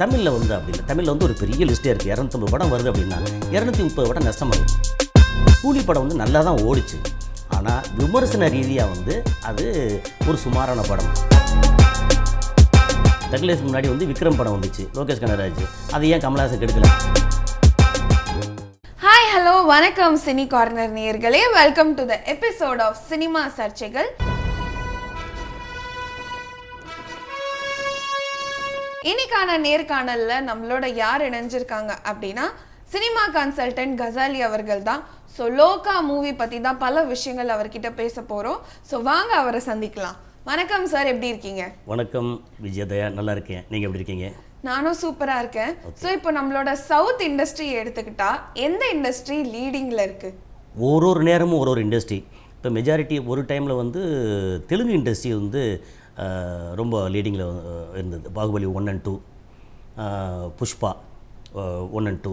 தமிழில் வந்து அப்படின்னா தமிழில் வந்து ஒரு பெரிய லிஸ்ட்டே இருக்குது இரநூத்தம்பது படம் வருது அப்படின்னா இரநூத்தி முப்பது படம் நஷ்டமாகுது கூலி படம் வந்து நல்லா தான் ஓடிச்சு. ஆனால் விமர்சன ரீதியாக வந்து அது ஒரு சுமாரான படம். தக்லேஷ் முன்னாடி வந்து விக்ரம் படம் வந்துச்சு லோகேஷ் கனராஜ் அது ஏன் கமலஹாசன் கெடுக்கல ஹாய் ஹலோ வணக்கம் சினி கார்னர் நேயர்களே. Welcome to the episode of cinema சர்ச்சைகள் இன்னைக்கான நேர்காணல்ல நம்மளோட யார் இணைஞ்சிருக்காங்க அப்படின்னா சினிமா கன்சல்டன்ட் கசாலி அவர்கள் தான். ஸோ லோகா மூவி பற்றி தான் பல விஷயங்கள் அவர்கிட்ட பேச போகிறோம் ஸோ வாங்க அவரை சந்திக்கலாம். வணக்கம் சார் எப்படி இருக்கீங்க? வணக்கம் விஜயதயா நல்லா இருக்கேன். நீங்கள் எப்படி இருக்கீங்க? நானும் சூப்பராக இருக்கேன். ஸோ இப்போ நம்மளோட சவுத் இண்டஸ்ட்ரி எடுத்துக்கிட்டா எந்த இண்டஸ்ட்ரி லீடிங்கில் இருக்கு? ஒரு ஒரு நேரமும் ஒரு ஒரு இண்டஸ்ட்ரி இப்போ மெஜாரிட்டி ஒரு டைமில் வந்து தெலுங்கு இண்டஸ்ட்ரி வந்து ரொம்ப லீடிங்கில் இருந்தது. Baahubali one and two Pushpa one and two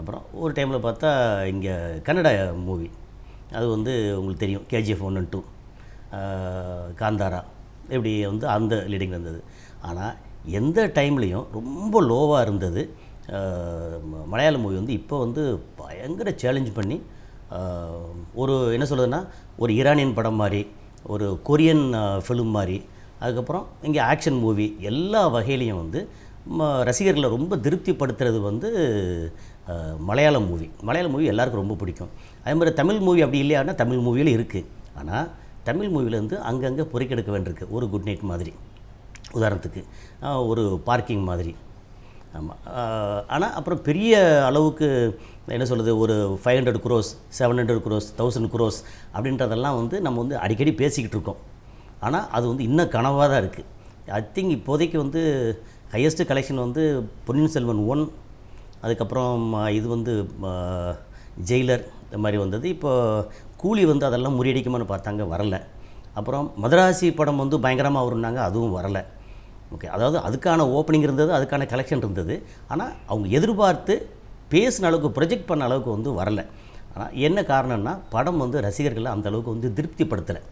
அப்புறம் ஒரு டைமில் பார்த்தா இங்கே கன்னட மூவி அது வந்து உங்களுக்கு தெரியும். KGF one and two Kantara. இப்படி வந்து அந்த லீடிங்கில் இருந்தது. ஆனால் எந்த டைம்லேயும் ரொம்ப லோவாக இருந்தது. மலையாள மூவி வந்து இப்போ வந்து பயங்கர சேலஞ்ச் பண்ணி ஒரு என்ன சொல்கிறதுன்னா ஒரு ஈரானியன் படம் மாதிரி ஒரு கொரியன் ஃபிலிம் மாதிரி அதுக்கப்புறம் இங்கே ஆக்ஷன் மூவி எல்லா வகையிலையும் வந்து ம ரசிகர்களை ரொம்ப திருப்திப்படுத்துறது வந்து மலையாள மூவி மலையாள மூவி எல்லாருக்கும் ரொம்ப பிடிக்கும். அதே மாதிரி தமிழ் மூவி அப்படி இல்லையானா தமிழ் மூவியில் இருக்குது ஆனால் தமிழ் மூவிலேருந்து அங்கங்கே பொறிக்கெடுக்க வேண்டியிருக்கு. ஒரு குட் நைட் மாதிரி. உதாரணத்துக்கு ஒரு பார்க்கிங் மாதிரி. ஆமாம் ஆனால் அப்புறம் பெரிய அளவுக்கு என்ன சொல்கிறது ஒரு five hundred crores seven hundred crores thousand crores அப்படின்றதெல்லாம் வந்து நம்ம வந்து அடிக்கடி பேசிக்கிட்டு இருக்கோம். ஆனால் அது வந்து இன்னும் கனவாக தான் இருக்குது ஐ திங்க் இப்போதைக்கு வந்து ஹையஸ்ட்டு கலெக்ஷன் வந்து பொன்னியின் செல்வன் ஒன் அதுக்கப்புறம் இது வந்து ஜெயிலர் இந்த மாதிரி வந்தது. இப்போ கூலி வந்து அதெல்லாம் முறியடிக்குமான்னு பார்த்தாங்க வரல. அப்புறம் மதராசி படம் வந்து பயங்கரமாக வரும்னாங்க அதுவும் வரலை. ஓகே அதாவது அதுக்கான ஓப்பனிங் இருந்தது அதுக்கான கலெக்ஷன் இருந்தது. ஆனால் அவங்க எதிர்பார்த்து பேசின அளவுக்கு ப்ரொஜெக்ட் பண்ண அளவுக்கு வந்து வரலை. ஆனால் என்ன காரணம்னா படம் வந்து ரசிகர்களை அந்த அளவுக்கு வந்து திருப்திப்படுத்தலை.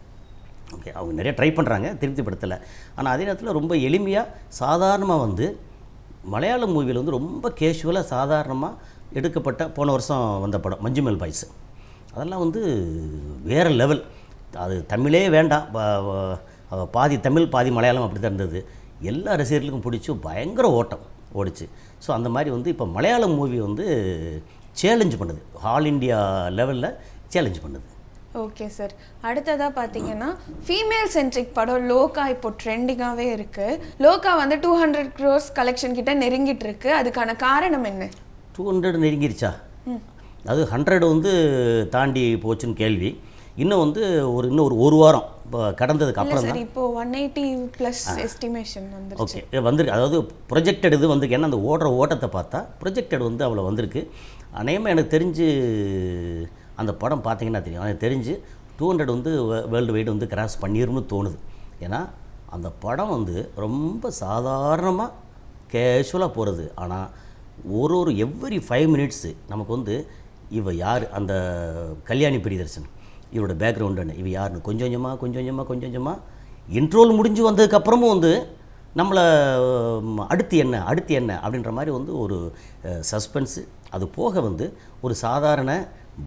ஓகே அவங்க நிறைய ட்ரை பண்ணுறாங்க திருப்திப்படுத்தலை. ஆனால் அதே நேரத்தில் ரொம்ப எளிமையாக சாதாரணமாக வந்து மலையாள மூவியில் வந்து ரொம்ப கேஷுவலாக சாதாரணமாக எடுக்கப்பட்ட போன வருஷம் வந்த படம் மஞ்சுமெல் பாய்ஸ். அதெல்லாம் வந்து வேறு லெவல் அது தமிழே வேண்டாம். பாதி தமிழ் பாதி மலையாளம் அப்படி தான் இருந்தது. எல்லா ரசிகர்களுக்கும் பிடிச்சி பயங்கர ஓட்டம் ஓடிச்சு. ஸோ அந்த மாதிரி வந்து இப்போ மலையாள மூவி வந்து சேலஞ்ச் பண்ணுது. ஆல் இண்டியா லெவலில் சேலஞ்ச் பண்ணுது. ஓகே சார் அடுத்ததா பார்த்தீங்கன்னா ஃபீமேல் சென்ட்ரிக் படம் லோகா இப்போ ட்ரெண்டிங்காகவே இருக்கு. லோகா வந்து டூ ஹண்ட்ரட் க்ரோர்ஸ் கலெக்ஷன் கிட்ட நெருங்கிட்டு இருக்கு. அதுக்கான காரணம் என்ன? டூ ஹண்ட்ரட் நெருங்கிருச்சா? அது ஹண்ட்ரட் வந்து தாண்டி போச்சுன்னு கேள்வி. இன்னும் வந்து ஒரு இன்னும் ஒரு ஒரு வாரம் இப்போ கடந்ததுக்கு அப்புறம் சார் தான் இப்போ ஒன் எயிட்டி ப்ளஸ் எஸ்டிமேஷன் வந்துருச்சு. ஓகே வந்திருக்கு அதாவது ப்ரொஜெக்டட் இது வந்திருக்கு. ஏன்னா அந்த ஓடுற ஓட்டத்தை பார்த்தா ப்ரொஜெக்டட் வந்து அவ்வளோ வந்திருக்கு. அநேகமாக எனக்கு தெரிஞ்சு அந்த படம் பார்த்தீங்கன்னா தெரியும். எனக்கு தெரிஞ்சு டூ ஹண்ட்ரட் வந்து வேர்ல்டு வைடு வந்து கிராஸ் பண்ணிடும்னு தோணுது. ஏன்னா அந்த படம் வந்து ரொம்ப சாதாரணமாக கேஷுவலாக போகிறது ஆனால் ஒரு ஒரு எவ்ரி ஃபைவ் மினிட்ஸு நமக்கு வந்து இவ யார்? அந்த கல்யாணி பிரியதர்சன் இவரோட பேக்ரவுண்டுன்னு இவ யாருன்னு கொஞ்சம் கொஞ்சமாக கொஞ்சம் கொஞ்சமாக கொஞ்சம் கொஞ்சமாக இன்ட்ரோல் முடிஞ்சு வந்ததுக்கப்புறமும் வந்து நம்மளை அடுத்து என்ன அடுத்து என்ன அப்படின்ற மாதிரி வந்து ஒரு சஸ்பென்ஸு அது போக வந்து ஒரு சாதாரண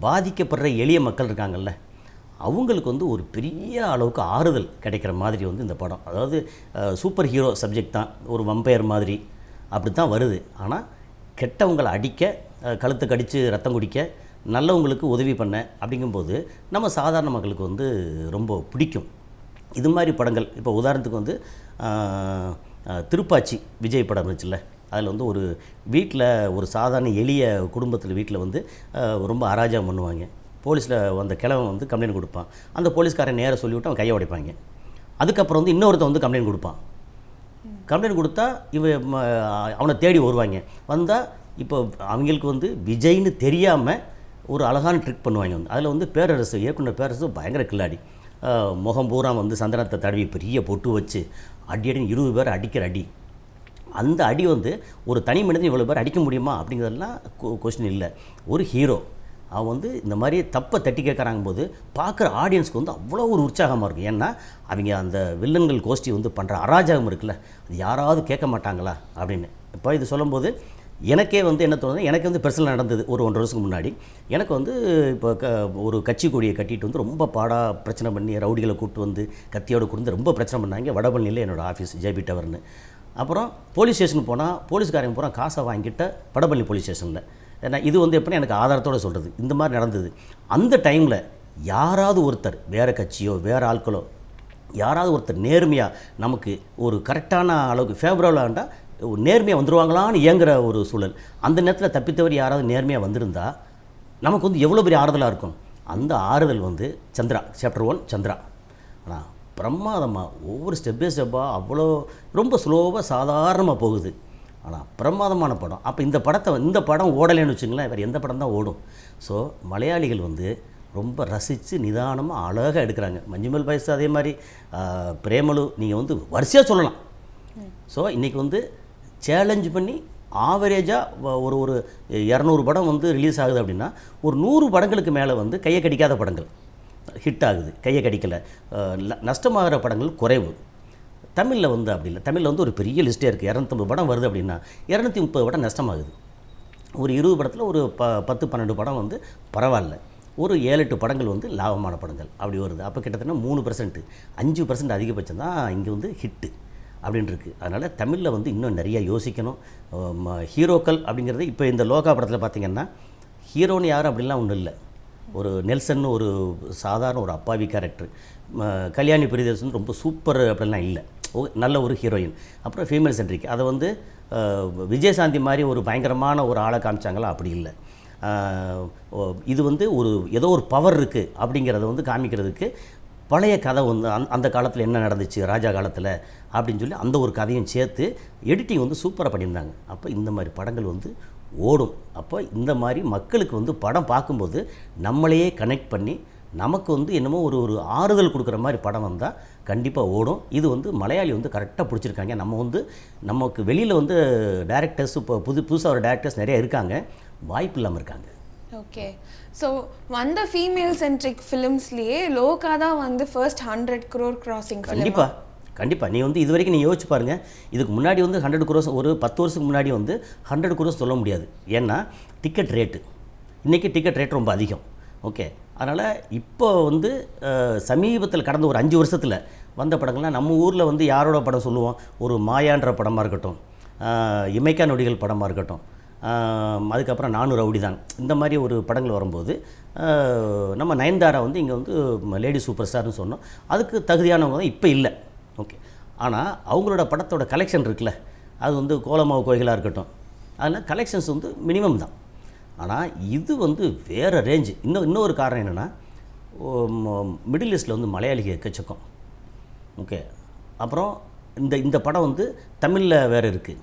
பாதிக்கப்படுற எளிய மக்கள் இருக்காங்கல்ல அவங்களுக்கு வந்து ஒரு பெரிய அளவுக்கு ஆறுதல் கிடைக்கிற மாதிரி வந்து இந்த படம். அதாவது சூப்பர் ஹீரோ சப்ஜெக்ட் தான் ஒரு வம்பையர் மாதிரி அப்படி தான் வருது. ஆனால் கெட்டவங்களை அடிக்க கழுத்து கழுத்தை கடித்து ரத்தம் குடிக்க நல்லவங்களுக்கு உதவி பண்ண அப்படிங்கும்போது நம்ம சாதாரண மக்களுக்கு வந்து ரொம்ப பிடிக்கும். இது மாதிரி படங்கள் இப்போ உதாரணத்துக்கு வந்து திருப்பாச்சி விஜய் படம் இருந்துச்சுல்ல அதில் வந்து ஒரு வீட்டில் ஒரு சாதாரண எளிய குடும்பத்தில் வீட்டில் வந்து ரொம்ப அராஜகம் பண்ணுவாங்க. போலீஸில் வந்த கிழவன் வந்து கம்ப்ளைண்ட் கொடுப்பான். அந்த போலீஸ்காரன் நேராக சொல்லிவிட்டு அவன் கையை உடைப்பாங்க. அதுக்கப்புறம் வந்து இன்னொருத்தன் வந்து கம்ப்ளைண்ட் கொடுப்பான். கம்ப்ளைண்ட் கொடுத்தா இவ அவனை தேடி வருவாங்க. வந்தால் இப்போ அவங்களுக்கு வந்து விஜய்னு தெரியாமல் ஒரு அழகான ட்ரிக் பண்ணுவாங்க வந்து. அதில் வந்து பேரரசு இயக்குனர் பேரரசு பயங்கர கில்லாடி. முகம் பூரா வந்து சந்தனத்தை தடவி பெரிய பொட்டு வச்சு அடி அடின்னு இருபது பேர் அடிக்கிற அடி. அந்த அடி வந்து ஒரு தனி மனிதன் இவ்வளோ பேர் அடிக்க முடியுமா அப்படிங்கிறதெல்லாம் கொஸ்டின் இல்லை. ஒரு ஹீரோ அவன் வந்து இந்த மாதிரி தப்பை தட்டி கேட்குறாங்க போது பார்க்குற ஆடியன்ஸ்க்கு வந்து அவ்வளோ ஒரு உற்சாகமாக இருக்கும். ஏன்னா அவங்க அந்த வில்லன்கள் கோஷ்டி வந்து பண்ணுற அராஜகம் இருக்குல்ல அது யாராவது கேட்க மாட்டாங்களா அப்படின்னு. இப்போ இது சொல்லும்போது எனக்கே வந்து என்ன தோணுது எனக்கு வந்து பெருசில் நடந்தது ஒரு ஒன்றரை வருஷத்துக்கு முன்னாடி. எனக்கு வந்து இப்போ க ஒரு கட்சி கொடியை கட்டிட்டு வந்து ரொம்ப பாடாக பிரச்சனை பண்ணி ரவுடிகளை கூப்பிட்டு வந்து கத்தியோடு கொடுத்து ரொம்ப பிரச்சனை பண்ணாங்க. வடபழனியில் என்னோடய ஆஃபீஸ் ஜேபி டவர்னு அப்புறம் போலீஸ் ஸ்டேஷனுக்கு போனால் போலீஸ்காரங்க பூரா காசை வாங்கிட்ட படப்பள்ளி போலீஸ் ஸ்டேஷனில். ஏன்னா இது வந்து எப்படின்னா எனக்கு ஆதாரத்தோடு சொல்கிறது இந்த மாதிரி நடந்தது. அந்த டைமில் யாராவது ஒருத்தர் வேறு கட்சியோ வேறு ஆட்களோ யாராவது ஒருத்தர் நேர்மையாக நமக்கு ஒரு கரெக்டான அளவுக்கு ஃபேவரபிளாக இருந்தால் நேர்மையாக வந்துடுவாங்களான்னு இயங்குற ஒரு சூழல். அந்த நேரத்தில் தப்பித்தவர் யாராவது நேர்மையாக வந்திருந்தால் நமக்கு வந்து எவ்வளோ பெரிய ஆறுதலாக இருக்கும்? அந்த ஆறுதல் வந்து சந்திரா சாப்டர் ஒன் சந்திரா. ஆனால் பிரமாதமாக ஒவ்வொரு ஸ்டெப் பை ஸ்டெப்பாக அவ்வளோ ரொம்ப ஸ்லோவாக சாதாரணமாக போகுது. ஆனால் பிரமாதமான படம். அப்போ இந்த படத்தை இந்த படம் ஓடலைன்னு வச்சுங்களேன் வேறு எந்த படம் தான் ஓடும். ஸோ மலையாளிகள் வந்து ரொம்ப ரசித்து நிதானமாக அழகாக எடுக்கிறாங்க. மஞ்சுமல் பாய்ஸ் அதே மாதிரி பிரேமலு நீங்கள் வந்து வரிசையாக சொல்லலாம். ஸோ இன்றைக்கி வந்து சேலஞ்ச் பண்ணி ஆவரேஜாக ஒரு ஒரு இரநூறு படம் வந்து ரிலீஸ் ஆகுது அப்படின்னா ஒரு நூறு படங்களுக்கு மேலே வந்து கையை கடிக்காத படங்கள். ஹிட் ஆகுது கையை கடிக்கலை. நஷ்டமாகிற படங்கள் குறைவு. தமிழில் வந்து அப்படி இல்லை. தமிழில் வந்து ஒரு பெரிய லிஸ்ட்டே இருக்குது இரநூத்தம்பது படம் வருது அப்படின்னா இரநூத்தி முப்பது படம் நஷ்டமாகுது. ஒரு இருபது படத்தில் ஒரு ப பத்து பன்னெண்டு படம் வந்து பரவாயில்ல. ஒரு ஏழு எட்டு படங்கள் வந்து லாபமான படங்கள். அப்படி வருது. அப்போ கிட்டத்தட்ட மூணு பர்சன்ட் அஞ்சு பர்சன்ட் அதிகபட்சம் தான் இங்கே வந்து ஹிட்டு அப்படின்ட்டுருக்கு அதனால் தமிழில் வந்து இன்னும் நிறையா யோசிக்கணும். ஹீரோக்கள் அப்படிங்கிறது இப்போ இந்த லோகா படத்தில் பார்த்திங்கன்னா ஹீரோன்னு யாரும் அப்படிலாம் ஒன்றும் இல்லை. ஒரு நெல்சன் ஒரு சாதாரண ஒரு அப்பாவி கேரக்டர் கல்யாணி பிரியதர்ஷன் ரொம்ப சூப்பர் அப்படிலாம் இல்லை. ஓ- நல்ல ஒரு ஹீரோயின் அப்புறம் ஃபீமேல் சென்ட்ரிக் அதை வந்து விஜயசாந்தி மாதிரி ஒரு பயங்கரமான ஒரு ஆளை காமிச்சாங்களா? அப்படி இல்லை. இது வந்து ஒரு ஏதோ ஒரு பவர் இருக்குது அப்படிங்கிறத வந்து காமிக்கிறதுக்கு பழைய கதை வந்து அந் அந்த காலத்தில் என்ன நடந்துச்சு ராஜா காலத்தில் அப்படின்னு சொல்லி அந்த ஒரு கதையும் சேர்த்து எடிட்டிங் வந்து சூப்பராக பண்ணியிருந்தாங்க. அப்போ இந்த மாதிரி படங்கள் வந்து ஓடும். அப்போ இந்த மாதிரி மக்களுக்கு வந்து படம் பார்க்கும்போது நம்மளையே கனெக்ட் பண்ணி நமக்கு வந்து என்னமோ ஒரு ஒரு ஆறுதல் கொடுக்குற மாதிரி படம் வந்தால் கண்டிப்பாக ஓடும். இது வந்து மலையாளி வந்து கரெக்டாக பிடிச்சிருக்காங்க. நம்ம வந்து நமக்கு வெளியில் வந்து டேரக்டர்ஸ் இப்போ புது புதுசாக ஒரு டேரக்டர்ஸ் நிறைய இருக்காங்க. வாய்ப்பு இல்லாமல் இருக்காங்க. ஓகே ஸோ வந்த ஃபீமேல் சென்ட்ரிக் ஃபிலிம்ஸ்லேயே லோகா தான் வந்து ஃபர்ஸ்ட் ஹண்ட்ரட் க்ரோர் கிராசிங் கண்டிப்பாக கண்டிப்பாக நீ வந்து இது வரைக்கும் நீ யோசிச்சு பாருங்கள் இதுக்கு முன்னாடி வந்து ஹண்ட்ரட் குரோஸ் ஒரு பத்து வருஷத்துக்கு முன்னாடி வந்து ஹண்ட்ரட் குரோஸ் சொல்ல முடியாது. ஏன்னா டிக்கெட் ரேட்டு இன்றைக்கி டிக்கெட் ரேட் ரொம்ப அதிகம். ஓகே அதனால் இப்போ வந்து சமீபத்தில் கடந்த ஒரு அஞ்சு வருஷத்தில் வந்த படங்கள்லாம் நம்ம ஊரில் வந்து யாரோட படம் சொல்லுவோம்? ஒரு மாயான்ற படமாக இருக்கட்டும். இமைக்கா நொடிகள் படமாக இருக்கட்டும். அதுக்கப்புறம் நானூறு ரவுடி தான் இந்த மாதிரி ஒரு படங்கள் வரும்போது நம்ம நயன்தாரா வந்து இங்கே வந்து லேடி சூப்பர் ஸ்டார்னு சொன்னோம். அதுக்கு தகுதியானவங்க தான் இப்போ இல்லை. ஆனால் அவங்களோட படத்தோட கலெக்ஷன் இருக்குல்ல அது வந்து கோலமாவு கோயிலாக இருக்கட்டும். அதில் கலெக்ஷன்ஸ் வந்து மினிமம் தான். ஆனால் இது வந்து வேறு ரேஞ்சு இன்னும் இன்னொரு காரணம் என்னென்னா மிடில் ஈஸ்டில் வந்து மலையாளிக எக்கச்சக்கம். ஓகே அப்புறம் இந்த இந்த படம் வந்து தமிழில் வேறு இருக்குது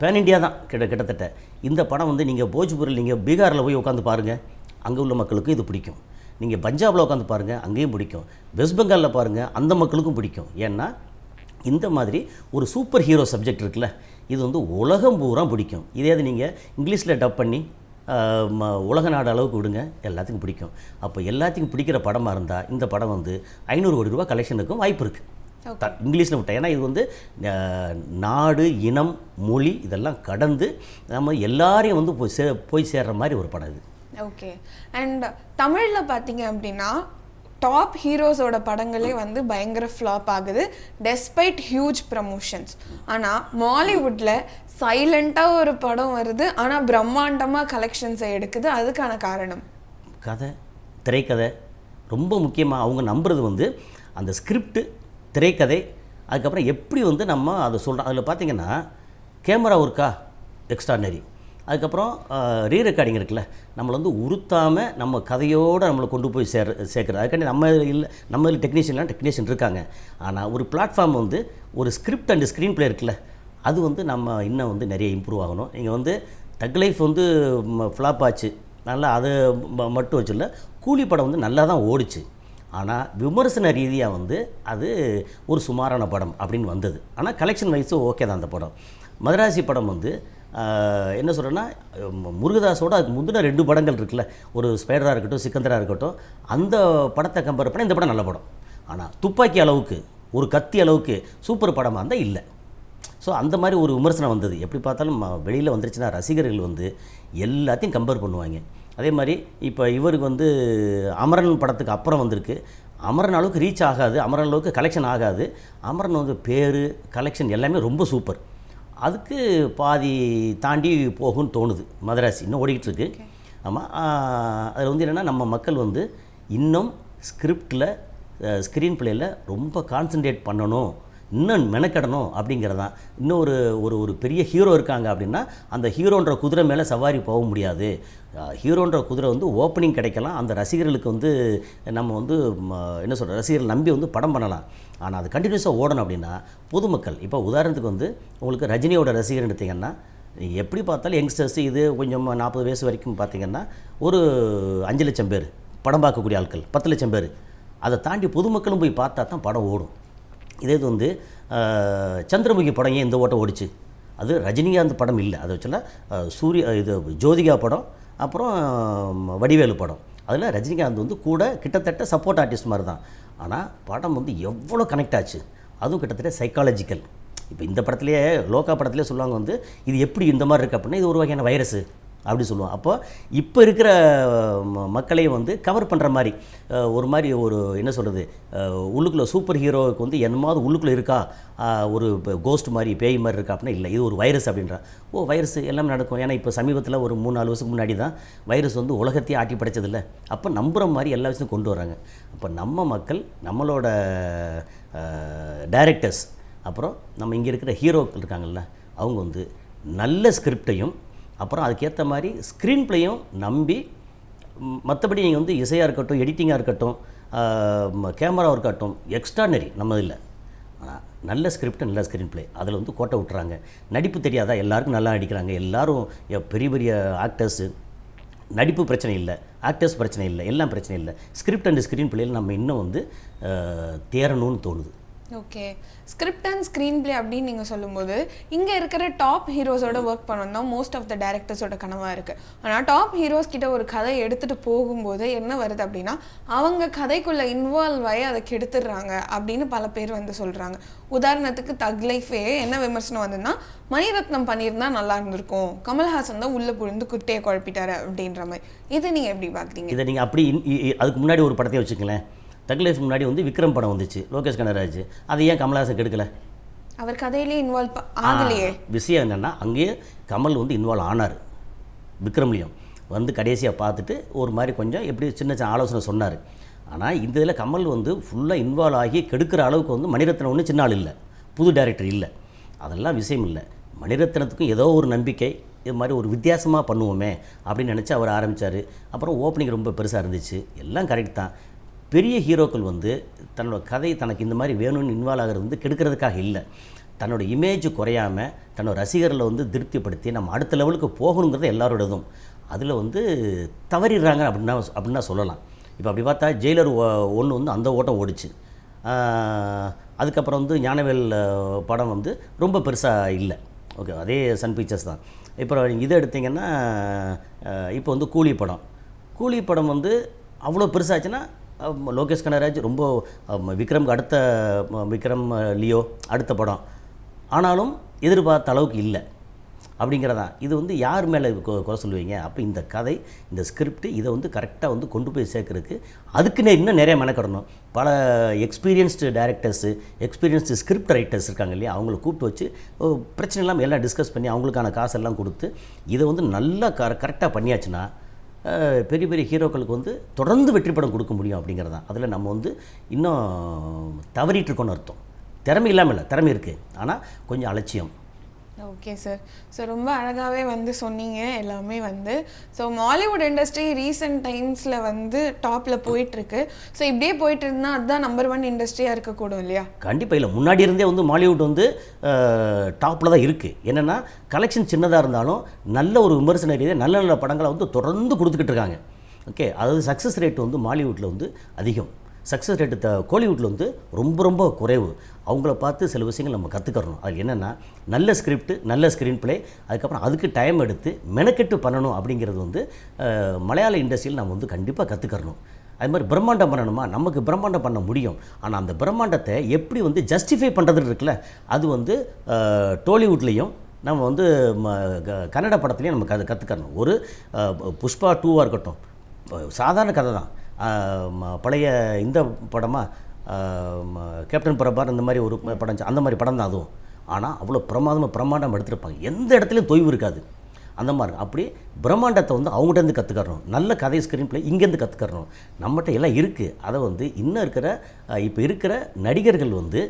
பேன் இண்டியா தான் கிட்ட கிட்டத்தட்ட. இந்த படம் வந்து நீங்கள் போஜ்பூரில் நீங்கள் பீகாரில் போய் உட்காந்து பாருங்கள் அங்கே உள்ள மக்களுக்கும் இது பிடிக்கும். நீங்கள் பஞ்சாபில் உட்காந்து பாருங்கள் அங்கேயும் பிடிக்கும். வெஸ்ட் பெங்காலில் பாருங்கள் அந்த மக்களுக்கும் பிடிக்கும். ஏன்னா இந்த மாதிரி ஒரு சூப்பர் ஹீரோ சப்ஜெக்ட் இருக்குல்ல இது வந்து உலகம் பூரா பிடிக்கும். இதே இது நீங்கள் இங்கிலீஷில் டப் பண்ணி உலக நாடு அளவுக்கு விடுங்க எல்லாத்துக்கும் பிடிக்கும். அப்போ எல்லாத்துக்கும் பிடிக்கிற படமாக இருந்தால் இந்த படம் வந்து ஐநூறு கோடி ரூபாய் கலெக்ஷனுக்கும் வாய்ப்பு இருக்குது இங்கிலீஷில் விட்டேன் ஏன்னா இது வந்து நாடு இனம் மொழி இதெல்லாம் கடந்து நம்ம எல்லாரையும் வந்து போய் சே போய் சேர்ற மாதிரி ஒரு படம் இது. ஓகே அண்ட் தமிழில் பார்த்தீங்க அப்படின்னா டாப் ஹீரோஸோட படங்களே வந்து பயங்கர ஃப்ளாப் ஆகுது. டெஸ்பைட் ஹியூஜ் ப்ரமோஷன்ஸ் ஆனால் மாலிவுட்டில் சைலண்ட்டாக ஒரு படம் வருது. ஆனால் பிரம்மாண்டமாக கலெக்ஷன்ஸை எடுக்குது. அதுக்கான காரணம்? கதை திரைக்கதை ரொம்ப முக்கியமாக அவங்க நம்புறது வந்து அந்த ஸ்கிரிப்டு திரைக்கதை அதுக்கப்புறம் எப்படி வந்து நம்ம அதை சொல்கிறோம் அதில் பார்த்தீங்கன்னா கேமரா ஒர்க்கா எக்ஸ்ட்ரானரி அதுக்கப்புறம் ரீ ரெக்கார்டிங் இருக்குல்ல. நம்மளை வந்து உறுத்தாமல் நம்ம கதையோடு நம்மளை கொண்டு போய் சேர் சேர்க்குறது. அதுக்காண்டி நம்ம இல்லை நம்ம இதில் டெக்னீஷியன்லாம் டெக்னீஷியன் இருக்காங்க. ஆனால் ஒரு பிளாட்ஃபார்ம் வந்து ஒரு ஸ்கிரிப்ட் அண்ட் ஸ்க்ரீன் பிளே இருக்குல்ல அது வந்து நம்ம இன்னும் வந்து நிறைய இம்ப்ரூவ் ஆகணும். நீங்கள் வந்து தக் லைஃப் வந்து ஃப்ளாப் ஆச்சு. நல்லா அது மட்டும் வச்சுல கூலி படம் வந்து நல்லா தான் ஓடிச்சு. ஆனால் விமர்சன ரீதியாக வந்து அது ஒரு சுமாரான படம் அப்படின்னு வந்தது. ஆனால் கலெக்ஷன் வைஸும் ஓகே தான் அந்த படம். மதராசி படம் வந்து என்ன சொல்கிறேன்னா முருகதாஸோட அதுக்கு முந்தின ரெண்டு படங்கள் இருக்குல்ல. ஒரு ஸ்பைடராக இருக்கட்டும் சிக்கந்தராக இருக்கட்டும் அந்த படத்தை கம்பேர் பண்ண இந்த படம் நல்ல படம். ஆனால் துப்பாக்கி அளவுக்கு ஒரு கத்தி அளவுக்கு சூப்பர் படமாக இருந்தால் இல்லை. ஸோ அந்த மாதிரி ஒரு விமர்சனம் வந்தது. எப்படி பார்த்தாலும் வெளியில் வந்துருச்சுன்னா ரசிகர்கள் வந்து எல்லாத்தையும் கம்பேர் பண்ணுவாங்க. அதே மாதிரி இப்போ இவருக்கு வந்து அமரன் படத்துக்கு அப்புறம் வந்திருக்கு. அமரன் அளவுக்கு ரீச் ஆகாது அமரன் அளவுக்கு கலெக்ஷன் ஆகாது. அமரன் வந்து பேர் கலெக்ஷன் எல்லாமே ரொம்ப சூப்பர் அதுக்கு பாதி தாண்டி போகும்னு தோணுது. மதராசி இன்னும் ஓடிக்கிட்டு இருக்கு ஆமாம் அதில் வந்து என்னென்னா நம்ம மக்கள் வந்து இன்னும் ஸ்கிரிப்டில் ஸ்க்ரீன் பிளேயில் ரொம்ப கான்சென்ட்ரேட் பண்ணணும். இன்னும் மெனக்கடணும் அப்படிங்கிறதான். இன்னும் ஒரு ஒரு ஒரு பெரிய ஹீரோ இருக்காங்க அப்படின்னா அந்த ஹீரோன்ற குதிரை மேலே சவாரி போக முடியாது. ஹீரோன்ற குதிரை வந்து ஓப்பனிங் கிடைக்கலாம். அந்த ரசிகர்களுக்கு வந்து நம்ம வந்து என்ன சொல்கிற ரசிகர்கள் நம்பி வந்து படம் பண்ணலாம். ஆனால் அது கண்டினியூஸாக ஓடணும் அப்படின்னா பொதுமக்கள் இப்போ உதாரணத்துக்கு வந்து உங்களுக்கு ரஜினியோட ரசிகர் எடுத்தீங்கன்னா நீங்கள் எப்படி பார்த்தாலும் யங்ஸ்டர்ஸ் இது கொஞ்சம் நாற்பது வயசு வரைக்கும் பார்த்தீங்கன்னா ஒரு அஞ்சு லட்சம் பேர் படம் பார்க்கக்கூடிய ஆட்கள் பத்து லட்சம் பேர். அதை தாண்டி பொதுமக்களும் போய் பார்த்தா தான் படம் ஓடும். இதே இது வந்து சந்திரமுகி படம் ஏன் இந்த ஓட்டம் ஓடிச்சு. அது ரஜினிகாந்த் படம் இல்லை. அதை வச்சுல சூரிய இது ஜோதிகா படம் அப்புறம் வடிவேலு படம். அதில் ரஜினிகாந்த் வந்து கூட கிட்டத்தட்ட சப்போர்ட் ஆர்டிஸ்ட் மாதிரி தான் ஆனால் படம் வந்து எவ்வளோ கனெக்ட் ஆச்சு? அதுவும் கிட்டத்தட்ட சைக்காலஜிக்கல் இப்போ இந்த படத்துலேயே லோக்கா படத்துலேயே சொல்லுவாங்க வந்து இது எப்படி இந்த மாதிரி இருக்குது அப்படின்னா இது ஒரு வகையான வைரஸு. அப்படி சொல்லுவோம். அப்போ இப்போ இருக்கிற ம- மக்களையும் வந்து கவர் பண்ணுற மாதிரி ஒரு மாதிரி ஒரு என்ன சொல்கிறது உள்ளுக்குள்ளே சூப்பர் ஹீரோவுக்கு வந்து என்னமாவது உள்ளுக்குள்ளே இருக்கா? ஒரு கோஸ்ட் மாதிரி பேய் மாதிரி இருக்கா அப்படின்னா இல்லை இது ஒரு வைரஸ் அப்படின்றா. ஓ வைரஸ் எல்லாமே நடக்கும். ஏன்னா இப்போ சமீபத்தில் ஒரு மூணு நாலு வருஷத்துக்கு முன்னாடி தான் வைரஸ் வந்து உலகத்தையே ஆட்டி படைச்சதில்ல. அப்போ நம்புகிற மாதிரி எல்லா விஷயத்தையும் கொண்டு வராங்க. அப்போ நம்ம மக்கள் நம்மளோட டைரக்டர்ஸ் அப்புறம் நம்ம இங்கே இருக்கிற ஹீரோக்கள் இருக்காங்கல்ல அவங்க வந்து நல்ல ஸ்கிரிப்டையும் அப்புறம் அதுக்கேற்ற மாதிரி ஸ்க்ரீன் பிளேயும் நம்பி மற்றபடி நீங்கள் வந்து இசையாக இருக்கட்டும் எடிட்டிங்காக இருக்கட்டும் கேமராவாக இருக்கட்டும் எக்ஸ்ட்ரானரி நம்ம இல்லை நல்ல ஸ்கிரிப்ட் நல்ல ஸ்க்ரீன் ப்ளே அதில் வந்து கோட்டை விட்டுறாங்க. நடிப்பு தெரியாதா? எல்லாருக்கும் நல்லா நடிக்கிறாங்க. எல்லாரும் பெரிய பெரிய ஆக்டர்ஸு நடிப்பு பிரச்சனை இல்லை. ஆக்டர்ஸ் பிரச்சனை இல்லை. எல்லாம் பிரச்சனை இல்லை. ஸ்கிரிப்ட் அண்ட் ஸ்க்ரீன் பிளேயில் நம்ம இன்னும் வந்து தேரணும்னு தோணுது. Okay script and screenplay அப்படின்னு நீங்கள் சொல்லும்போது இங்கே இருக்கிற டாப் ஹீரோஸோட ஒர்க் பண்ணணும் தான் மோஸ்ட் ஆஃப் த டேரக்டர்ஸோட கனவாக இருக்குது ஆனால் டாப் ஹீரோஸ் கிட்ட ஒரு கதை எடுத்துகிட்டு போகும்போது என்ன வருது அப்படின்னா அவங்க கதைக்குள்ளே இன்வால்வ் ஆகி அதை கெடுத்துடுறாங்க அப்படின்னு பல பேர் வந்து சொல்கிறாங்க உதாரணத்துக்கு தக் லைஃபே என்ன விமர்சனம் வந்ததுன்னா மணிரத்னம் பண்ணியிருந்தா நல்லா இருந்திருக்கும். கமல்ஹாசன் தான் உள்ளே புழுந்து குட்டையை குழப்பிட்டாரு அப்படின்ற மாதிரி. இதை நீங்கள் எப்படி பார்க்குறீங்க இதை நீங்கள் அப்படி அதுக்கு முன்னாடி ஒரு படத்தை வச்சுக்கங்களேன். தக் லைஃப் முன்னாடி வந்து விக்ரம் படம் வந்துச்சு லோகேஷ் கனகராஜ். அதை ஏன் கமல்ஹாசன் கெடுக்கல? அவர் கதையிலே இன்வால்வ் ஆகலையே. விஷயம் என்னென்னா அங்கேயே கமல் வந்து இன்வால்வ் ஆனார் விக்ரம்லேயும். வந்து கடைசியாக பார்த்துட்டு ஒரு மாதிரி கொஞ்சம் எப்படி சின்ன சின்ன ஆலோசனை சொன்னார். ஆனால் இந்த இதில் கமல் வந்து ஃபுல்லாக இன்வால்வ் ஆகி கெடுக்கிற அளவுக்கு வந்து மணிரத்னம் ஒன்றும் சின்ன ஆள் இல்லை புது டைரக்டர் இல்லை. அதெல்லாம் விஷயம் இல்லை. மணிரத்னத்துக்கும் ஏதோ ஒரு நம்பிக்கை இது மாதிரி ஒரு வித்தியாசமாக பண்ணுவோமே அப்படின்னு நினச்சி அவர் ஆரம்பித்தார் அப்புறம் ஓப்பனிங் ரொம்ப பெருசாக இருந்துச்சு. எல்லாம் கரெக்ட் தான். பெரிய ஹீரோக்கள் வந்து தன்னோட கதை தனக்கு இந்த மாதிரி வேணும்னு இன்வால்வ் ஆகிறது வந்து கெடுக்கிறதுக்காக இல்லை. தன்னோட இமேஜ் குறையாமல் தன்னோட ரசிகர்களை வந்து திருப்திப்படுத்தி நம்ம அடுத்த லெவலுக்கு போகணுங்கிறது எல்லாரோடதும். அதில் வந்து தவறிடுறாங்க அப்படின்னா அப்படின்னா சொல்லலாம். இப்போ அப்படி பார்த்தா ஜெயிலர் ஒன்று வந்து அந்த ஓட்டம் ஓடிச்சு. அதுக்கப்புறம் வந்து ஞானவேல் படம் வந்து ரொம்ப பெருசாக இல்லை. ஓகே அதே சன் பிக்சர்ஸ் தான். இப்போ இதை எடுத்தீங்கன்னா இப்போ வந்து கூலி படம். கூலி படம் வந்து அவ்வளோ பெருசாச்சுன்னா லோகேஷ் கனராஜ் ரொம்ப விக்ரம்க்கு அடுத்த விக்ரம் லியோ அடுத்த படம். ஆனாலும் எதிர்பார்த்த அளவுக்கு இல்லை. அப்படிங்கிறதான் இது வந்து யார் மேலே குறை சொல்லுவீங்க? அப்போ இந்த கதை இந்த ஸ்கிரிப்ட் இதை வந்து கரெக்டாக வந்து கொண்டு போய் சேர்க்குறதுக்கு அதுக்குன்னே இன்னும் நிறைய மெனக்கிடணும். பல experienced directors experienced script writers இருக்காங்க இல்லையா? அவங்கள கூப்பிட்டு வச்சு பிரச்சனை இல்லாமல் எல்லாம் டிஸ்கஸ் பண்ணி அவங்களுக்கான காசெல்லாம் கொடுத்து இதை வந்து நல்லா கர கரெக்டாக பண்ணியாச்சுன்னா பெரிய பெரிய ஹீரோக்களுக்கு வந்து தொடர்ந்து வெற்றி படம் கொடுக்க முடியும் அப்படிங்கிறது. தான் அதில் நம்ம வந்து இன்னும் தவறிட்டு இருக்கோம்னு அர்த்தம். திறமை இல்லாமல் இல்லை திறமை இருக்குது ஆனால் கொஞ்சம் அலட்சியம். ஓகே சார் ஸோ ரொம்ப அழகாகவே வந்து சொன்னீங்க. எல்லாமே வந்து ஸோ மாலிவுட் இண்டஸ்ட்ரி ரீசெண்ட் டைம்ஸில் வந்து டாப்பில் போயிட்டுருக்கு. ஸோ இப்படியே போயிட்டு இருந்தால் அதுதான் நம்பர் ஒன் இண்டஸ்ட்ரியாக இருக்கக்கூடும் இல்லையா? கண்டிப்பாக இல்லை முன்னாடி இருந்தே வந்து மாலிவுட் வந்து டாப்பில் தான் இருக்குது என்னென்னா கலெக்ஷன் சின்னதாக இருந்தாலும் நல்ல ஒரு விமர்சன ரீதியாக நல்ல நல்ல படங்களை வந்து தொடர்ந்து கொடுத்துக்கிட்டு இருக்காங்க. ஓகே அதாவது சக்ஸஸ் ரேட் வந்து மாலிவுட்டில் வந்து அதிகம். சக்ஸஸ் ரேட்டு த கோலிவுட்டில் வந்து ரொம்ப ரொம்ப குறைவு. அவங்கள பார்த்து சில விஷயங்கள் நம்ம கற்றுக்கறணும் அது என்னென்னா நல்ல ஸ்கிரிப்ட் நல்ல ஸ்க்ரீன் ப்ளே அதுக்கப்புறம் அதுக்கு டைம் எடுத்து மெனக்கெட்டு பண்ணணும் அப்படிங்கிறது வந்து மலையாள இண்டஸ்ட்ரியில் நம்ம வந்து கண்டிப்பாக கற்றுக்கறணும் அது மாதிரி பிரம்மாண்டம் பண்ணணுமா? நமக்கு பிரம்மாண்டம் பண்ண முடியும். ஆனால் அந்த பிரம்மாண்டத்தை எப்படி வந்து ஜஸ்டிஃபை பண்ணுறது இருக்குல்ல அது வந்து டோலிவுட்லேயும் நம்ம வந்து ம, க- கன்னட படத்துலேயும் நம்ம கற்று கற்றுக்கறணும் ஒரு புஷ்பா டூவாக இருக்கட்டும். சாதாரண கதை தான். பழைய இந்த படமாக கேப்டன் பிரபார் இந்த மாதிரி ஒரு படம் அந்த மாதிரி படம் தான் அதுவும். ஆனால் அவ்வளோ பிரமாதமாக பிரம்மாண்டம் எடுத்திருப்பாங்க. எந்த இடத்துலையும் தொய்வு இருக்காது. அந்த மாதிரி அப்படி பிரம்மாண்டத்தை வந்து அவங்ககிட்டருந்து கற்றுக்கறணும் நல்ல கதை ஸ்க்ரீன் பிளே இங்கேருந்து கற்றுக்கறணும் நம்மகிட்ட எல்லாம் இருக்குது அதை வந்து இன்னும் இருக்கிற இப்போ இருக்கிற நடிகர்கள் வந்து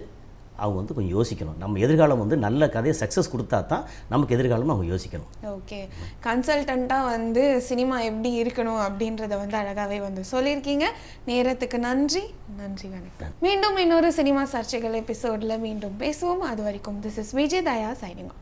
அவங்க வந்து கொஞ்சம் யோசிக்கணும். நம்ம எதிர்காலம் வந்து நல்ல கதையை சக்ஸஸ் கொடுத்தா தான் நமக்கு எதிர்காலம் அவங்க யோசிக்கணும். ஓகே கன்சல்டண்ட்டாக வந்து சினிமா எப்படி இருக்கணும் அப்படின்றத வந்து அழகாகவே வந்து சொல்லியிருக்கீங்க. நேரத்துக்கு நன்றி. நன்றி வணக்கம். மீண்டும் இன்னொரு சினிமா சர்ச்சைகள் எபிசோடில் மீண்டும் பேசுவோம். அது வரைக்கும் this is Vijay Dhaya signing